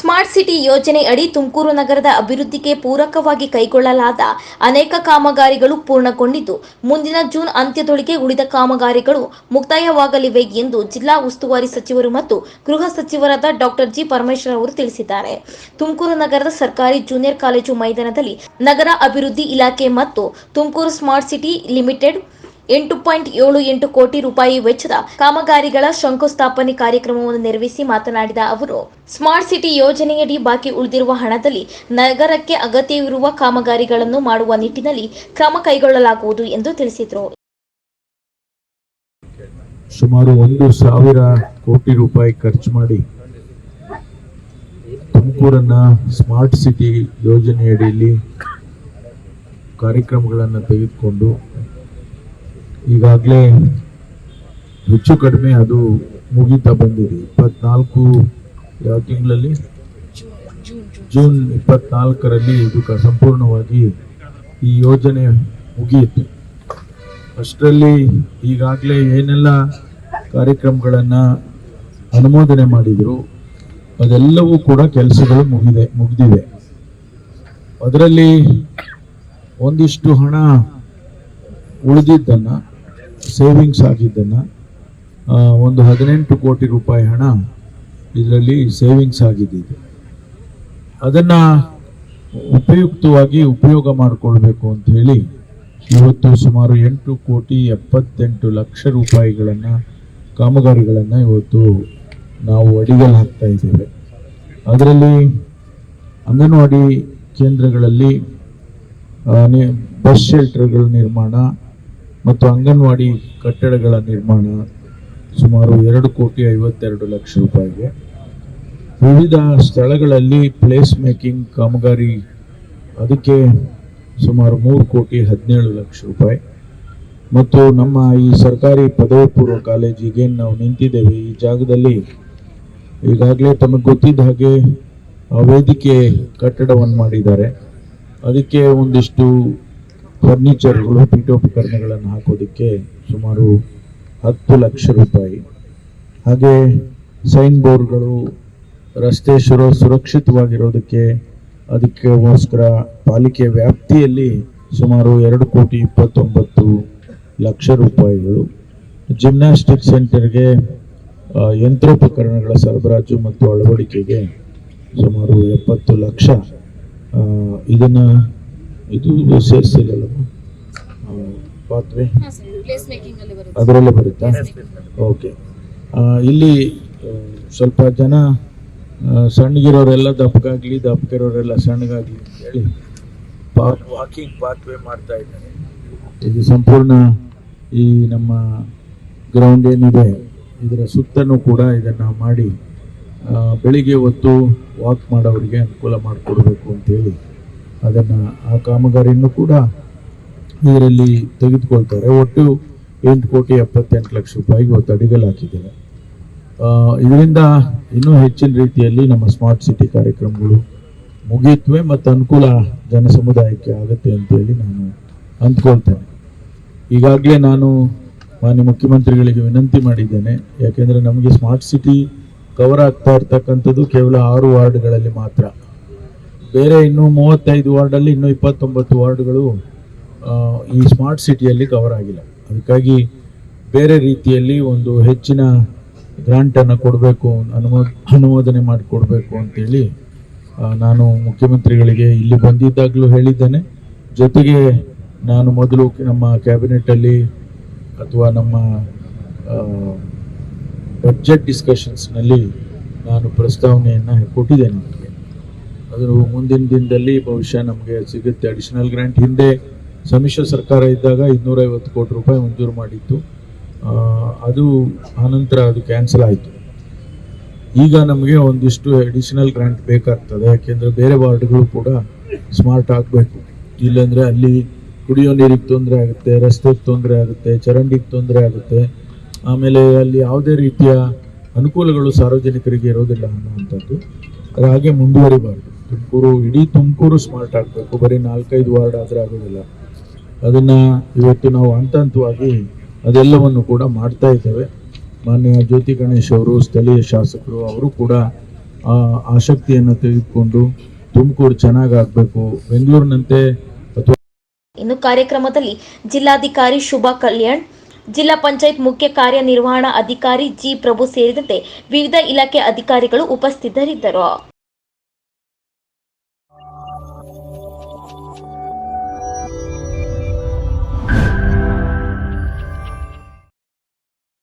Smart city ಯೋಜನೆ ಅಡಿ ತುಮಕೂರು ನಗರದ ಅಭಿವೃದ್ಧಿಗೆ ಪೂರಕವಾಗಿ ಕೈಗೊಳ್ಳಲಾದ ಅನೇಕ ಕಾಮಗಾರಿಗಳು ಪೂರ್ಣಗೊಂಡಿದ್ದು, ಮುಂದಿನ ಜೂನ್ ಅಂತ್ಯದೊಳಗೆ ಉಳಿದ ಕಾಮಗಾರಿಗಳು ಮುಕ್ತಾಯವಾಗಲಿವೆ ಎಂದು ಜಿಲ್ಲಾ ಉಸ್ತುವಾರಿ ಸಚಿವರು ಮತ್ತು ಗೃಹ ಸಚಿವರಾದ ಡಾಕ್ಟರ್ ಜಿ. ಪರಮೇಶ್ವರ್ ಅವರು ತಿಳಿಸಿದ್ದಾರೆ. ತುಮಕೂರು ನಗರದ ಸರ್ಕಾರಿ ಜೂನಿಯರ್ ಕಾಲೇಜು ಮೈದಾನದಲ್ಲಿ ನಗರ ಅಭಿವೃದ್ಧಿ ಇಲಾಖೆ ಮತ್ತು ತುಮಕೂರು ಸ್ಮಾರ್ಟ್ ಸಿಟಿ ಲಿಮಿಟೆಡ್ ಎಂಟು ಪಾಯಿಂಟ್ ಏಳು ಎಂಟು ಕೋಟಿ ರೂಪಾಯಿ ವೆಚ್ಚದ ಕಾಮಗಾರಿಗಳ ಶಂಕುಸ್ಥಾಪನೆ ಕಾರ್ಯಕ್ರಮವನ್ನು ನೆರವೇರಿಸಿ ಮಾತನಾಡಿದ ಅವರು, ಸ್ಮಾರ್ಟ್ ಸಿಟಿ ಯೋಜನೆಯಡಿ ಬಾಕಿ ಉಳಿದಿರುವ ಹಣದಲ್ಲಿ ನಗರಕ್ಕೆ ಅಗತ್ಯವಿರುವ ಕಾಮಗಾರಿಗಳನ್ನು ಮಾಡುವ ನಿಟ್ಟಿನಲ್ಲಿ ಕ್ರಮ ಕೈಗೊಳ್ಳಲಾಗುವುದು ಎಂದು ತಿಳಿಸಿದರು. ಸುಮಾರು ಒಂದು ಸಾವಿರ ಕೋಟಿ ರೂಪಾಯಿ ಖರ್ಚು ಮಾಡಿ ತುಮಕೂರನ್ನ ಸ್ಮಾರ್ಟ್ ಸಿಟಿ ಯೋಜನೆಯಡಿಯಲ್ಲಿ ಕಾರ್ಯಕ್ರಮಗಳನ್ನು ತೆಗೆದುಕೊಂಡು ಈಗಾಗಲೇ ಹೆಚ್ಚು ಕಡಿಮೆ ಅದು ಮುಗೀತಾ ಬಂದಿದೆ. ಇಪ್ಪತ್ನಾಲ್ಕು, ಯಾವ ತಿಂಗಳಲ್ಲಿ? ಜೂನ್ ಇಪ್ಪತ್ನಾಲ್ಕರಲ್ಲಿ ಇದು ಸಂಪೂರ್ಣವಾಗಿ ಈ ಯೋಜನೆ ಮುಗಿಯಿತು. ಅಷ್ಟರಲ್ಲಿ ಈಗಾಗಲೇ ಏನೆಲ್ಲ ಕಾರ್ಯಕ್ರಮಗಳನ್ನು ಅನುಮೋದನೆ ಮಾಡಿದರು, ಅದೆಲ್ಲವೂ ಕೂಡ ಕೆಲಸಗಳು ಮುಗಿದೆ ಮುಗಿದಿವೆ ಅದರಲ್ಲಿ ಒಂದಿಷ್ಟು ಹಣ ಉಳಿದಿದ್ದನ್ನು ಸೇವಿಂಗ್ಸ್ ಆಗಿದ್ದನ್ನು ಒಂದು ಹದಿನೆಂಟು ಕೋಟಿ ರೂಪಾಯಿ ಹಣ ಇದರಲ್ಲಿ ಸೇವಿಂಗ್ಸ್ ಆಗಿದ್ದಿದೆ ಅದನ್ನು ಉಪಯುಕ್ತವಾಗಿ ಉಪಯೋಗ ಮಾಡಿಕೊಳ್ಬೇಕು ಅಂತ ಹೇಳಿ ಇವತ್ತು ಸುಮಾರು ಎಂಟು ಕೋಟಿ ಎಪ್ಪತ್ತೆಂಟು ಲಕ್ಷ ರೂಪಾಯಿಗಳನ್ನು, ಕಾಮಗಾರಿಗಳನ್ನು ಇವತ್ತು ನಾವು ಅಡಿಗಲ್ ಹಾಕ್ತಾ ಇದ್ದೇವೆ. ಅದರಲ್ಲಿ ಅಂಗನವಾಡಿ ಕೇಂದ್ರಗಳಲ್ಲಿ ಬಸ್ ಶೆಲ್ಟರ್ಗಳ ನಿರ್ಮಾಣ ಮತ್ತು ಅಂಗನವಾಡಿ ಕಟ್ಟಡಗಳ ನಿರ್ಮಾಣ ಸುಮಾರು ಎರಡು ಕೋಟಿ ಐವತ್ತೆರಡು ಲಕ್ಷ ರೂಪಾಯಿಗೆ. ವಿವಿಧ ಸ್ಥಳಗಳಲ್ಲಿ ಪ್ಲೇಸ್ ಮೇಕಿಂಗ್ ಕಾಮಗಾರಿ ಅದಕ್ಕೆ ಸುಮಾರು ಮೂರು ಕೋಟಿ ಹದಿನೇಳು ಲಕ್ಷ ರೂಪಾಯಿ. ಮತ್ತು ನಮ್ಮ ಈ ಸರ್ಕಾರಿ ಪದವಿ ಪೂರ್ವ ಕಾಲೇಜಿಗೆ ನಾವು ನಿಂತಿದ್ದೇವೆ. ಈ ಜಾಗದಲ್ಲಿ ಈಗಾಗಲೇ ತಮಗೆ ಗೊತ್ತಿದ್ದ ಹಾಗೆ ವೇದಿಕೆ ಕಟ್ಟಡವನ್ನು ಮಾಡಿದ್ದಾರೆ. ಅದಕ್ಕೆ ಒಂದಿಷ್ಟು ಫರ್ನಿಚರ್ಗಳು ಪೀಠೋಪಕರಣಗಳನ್ನು ಹಾಕೋದಕ್ಕೆ ಸುಮಾರು ಹತ್ತು ಲಕ್ಷ ರೂಪಾಯಿ. ಹಾಗೆ ಸೈನ್ ಬೋರ್ಡ್ಗಳು ರಸ್ತೆ ಸುರ, ಸುರಕ್ಷಿತವಾಗಿರೋದಕ್ಕೆ ಅದಕ್ಕೋಸ್ಕರ ಪಾಲಿಕೆ ವ್ಯಾಪ್ತಿಯಲ್ಲಿ ಸುಮಾರು ಎರಡು ಕೋಟಿ ಇಪ್ಪತ್ತೊಂಬತ್ತು ಲಕ್ಷ ರೂಪಾಯಿಗಳು. ಜಿಮ್ನಾಸ್ಟಿಕ್ ಸೆಂಟರ್ಗೆ ಯಂತ್ರೋಪಕರಣಗಳ ಸರಬರಾಜು ಮತ್ತು ಅಳವಡಿಕೆಗೆ ಸುಮಾರು ಎಪ್ಪತ್ತು ಲಕ್ಷ. ಇದನ್ನ ಇದು ಸೇರಿಸಿಲ್ಲ ಪಾತ್ವೆ ಪ್ಲೇಸ್ ಮೇಕಿಂಗ್ ಅಲ್ಲಿ ಬರುತ್ತೆ. ಅದರಲ್ಲೇ ಬರುತ್ತಾ? ಓಕೆ ಇಲ್ಲಿ ಸ್ವಲ್ಪ ಜನ ಸಣ್ಣಗಿರೋರೆಲ್ಲ ದಪ್ಪಗಾಗ್ಲಿ ದಪ್ಪಗಿರೋರೆಲ್ಲ ಸಣ್ಣಗಾಗ್ಲಿ ಅಂತ ಹೇಳಿ ವಾಕಿಂಗ್ ಪಾತ್ವೇ ಮಾಡ್ತಾ ಇದ್ದಾರೆ. ಇದು ಸಂಪೂರ್ಣ ಈ ನಮ್ಮ ಗ್ರೌಂಡ್ ಏನಿದೆ ಇದರ ಸುತ್ತನೂ ಕೂಡ ಇದನ್ನು ಮಾಡಿ ಬೆಳಿಗ್ಗೆ ಹೊತ್ತು ವಾಕ್ ಮಾಡೋರಿಗೆ ಅನುಕೂಲ ಮಾಡಿಕೊಡ್ಬೇಕು ಅಂತೇಳಿ ಅದನ್ನ ಆ ಕಾಮಗಾರಿಯನ್ನು ಕೂಡ ಇದರಲ್ಲಿ ತೆಗೆದುಕೊಳ್ತಾರೆ. ಒಟ್ಟು ಎಂಟು ಕೋಟಿ ಎಪ್ಪತ್ತೆಂಟು ಲಕ್ಷ ರೂಪಾಯಿಗೆ ಇವತ್ತು ಅಡಿಗಲ್ ಹಾಕಿದ್ದೇವೆ ಆ, ಇದರಿಂದ ಇನ್ನೂ ಹೆಚ್ಚಿನ ರೀತಿಯಲ್ಲಿ ನಮ್ಮ ಸ್ಮಾರ್ಟ್ ಸಿಟಿ ಕಾರ್ಯಕ್ರಮಗಳು ಮುಗಿಯುತ್ತವೆ ಮತ್ತು ಅನುಕೂಲ ಜನ ಸಮುದಾಯಕ್ಕೆ ಆಗುತ್ತೆ ಅಂತೇಳಿ ನಾನು ಅಂದ್ಕೊಳ್ತೇನೆ. ಈಗಾಗಲೇ ನಾನು ಮಾನ್ಯ ಮುಖ್ಯಮಂತ್ರಿಗಳಿಗೆ ವಿನಂತಿ ಮಾಡಿದ್ದೇನೆ. ಯಾಕೆಂದರೆ ನಮಗೆ ಸ್ಮಾರ್ಟ್ ಸಿಟಿ ಕವರ್ ಆಗ್ತಾ ಇರ್ತಕ್ಕಂಥದ್ದು ಕೇವಲ ಆರು ವಾರ್ಡ್ಗಳಲ್ಲಿ ಮಾತ್ರ. ಬೇರೆ ಇನ್ನೂ ಮೂವತ್ತೈದು ವಾರ್ಡಲ್ಲಿ ಇನ್ನೂ ಇಪ್ಪತ್ತೊಂಬತ್ತು ವಾರ್ಡ್ಗಳು ಈ ಸ್ಮಾರ್ಟ್ ಸಿಟಿಯಲ್ಲಿ ಕವರ್ ಆಗಿಲ್ಲ. ಅದಕ್ಕಾಗಿ ಬೇರೆ ರೀತಿಯಲ್ಲಿ ಒಂದು ಹೆಚ್ಚಿನ ಗ್ರಾಂಟನ್ನು ಕೊಡಬೇಕು, ಅನುಮೋ, ಅನುಮೋದನೆ ಮಾಡಿಕೊಡ್ಬೇಕು ಅಂತೇಳಿ ನಾನು ಮುಖ್ಯಮಂತ್ರಿಗಳಿಗೆ ಇಲ್ಲಿ ಬಂದಿದ್ದಾಗಲೂ ಹೇಳಿದ್ದೇನೆ. ಜೊತೆಗೆ ನಾನು ಮೊದಲು ನಮ್ಮ ಕ್ಯಾಬಿನೆಟಲ್ಲಿ ಅಥವಾ ನಮ್ಮ ಬಡ್ಜೆಟ್ ಡಿಸ್ಕಷನ್ಸ್ನಲ್ಲಿ ನಾನು ಪ್ರಸ್ತಾವನೆಯನ್ನು ಕೊಟ್ಟಿದ್ದೇನೆ. ನಿಮಗೆ ಅದು ಮುಂದಿನ ದಿನದಲ್ಲಿ ಬಹುಶಃ ನಮಗೆ ಸಿಗುತ್ತೆ ಅಡಿಷನಲ್ ಗ್ರ್ಯಾಂಟ್ ಹಿಂದೆ ಸಮ್ಮಿಶ್ರ ಸರ್ಕಾರ ಇದ್ದಾಗ ಇನ್ನೂರೈವತ್ತು ಕೋಟಿ ರೂಪಾಯಿ ಮಂಜೂರು ಮಾಡಿತ್ತು. ಅದು ಆನಂತರ ಅದು ಕ್ಯಾನ್ಸಲ್ ಆಯಿತು. ಈಗ ನಮಗೆ ಒಂದಿಷ್ಟು ಅಡಿಷನಲ್ ಗ್ರ್ಯಾಂಟ್ ಬೇಕಾಗ್ತದೆ. ಯಾಕೆಂದರೆ ಬೇರೆ ವಾರ್ಡ್ಗಳು ಕೂಡ ಸ್ಮಾರ್ಟ್ ಆಗಬೇಕು. ಇಲ್ಲಾಂದರೆ ಅಲ್ಲಿ ಕುಡಿಯೋ ನೀರಿಗೆ ತೊಂದರೆ ಆಗುತ್ತೆ, ರಸ್ತೆಗೆ ತೊಂದರೆ ಆಗುತ್ತೆ, ಚರಂಡಿಗೆ ತೊಂದರೆ ಆಗುತ್ತೆ. ಆಮೇಲೆ ಅಲ್ಲಿ ಯಾವುದೇ ರೀತಿಯ ಅನುಕೂಲಗಳು ಸಾರ್ವಜನಿಕರಿಗೆ ಇರೋದಿಲ್ಲ ಅನ್ನುವಂಥದ್ದು. ಅದು ಹಾಗೆ ಮುಂದುವರಿಬಾರ್ದು. ತುಮಕೂರು ಇಡೀ ತುಮಕೂರು ಸ್ಮಾರ್ಟ್ ಆಗಬೇಕು. ಬರೀ ನಾಲ್ಕೈದು ವಾರ್ಡ್ ಆದರೆ ಆಗೋದಿಲ್ಲ. ಅದನ್ನು ಇವತ್ತು ನಾವು ಹಂತ ಹಂತವಾಗಿ ಅದೆಲ್ಲವನ್ನು ಕೂಡ ಮಾಡ್ತಾ ಇದ್ದೇವೆ. ಮಾನ್ಯ ಜ್ಯೋತಿ ಗಣೇಶ್ ಅವರು, ಸ್ಥಳೀಯ ಶಾಸಕರು, ಅವರು ಕೂಡ ಆಸಕ್ತಿಯನ್ನು ತೆಗೆದುಕೊಂಡು ತುಮಕೂರು ಚೆನ್ನಾಗಿ ಆಗಬೇಕು. ಬೆಂಗಳೂರಿನಂತೆ ಇನ್ನು ಕಾರ್ಯಕ್ರಮದಲ್ಲಿ ಜಿಲ್ಲಾಧಿಕಾರಿ ಶುಭಾ ಕಲ್ಯಾಣ್ ಜಿಲ್ಲಾ ಪಂಚಾಯತ್ ಮುಖ್ಯ ಕಾರ್ಯನಿರ್ವಹಣಾ ಅಧಿಕಾರಿ ಜಿ ಪ್ರಭು ಸೇರಿದಂತೆ ವಿವಿಧ ಇಲಾಖೆ ಅಧಿಕಾರಿಗಳು ಉಪಸ್ಥಿತರಿದ್ದರು.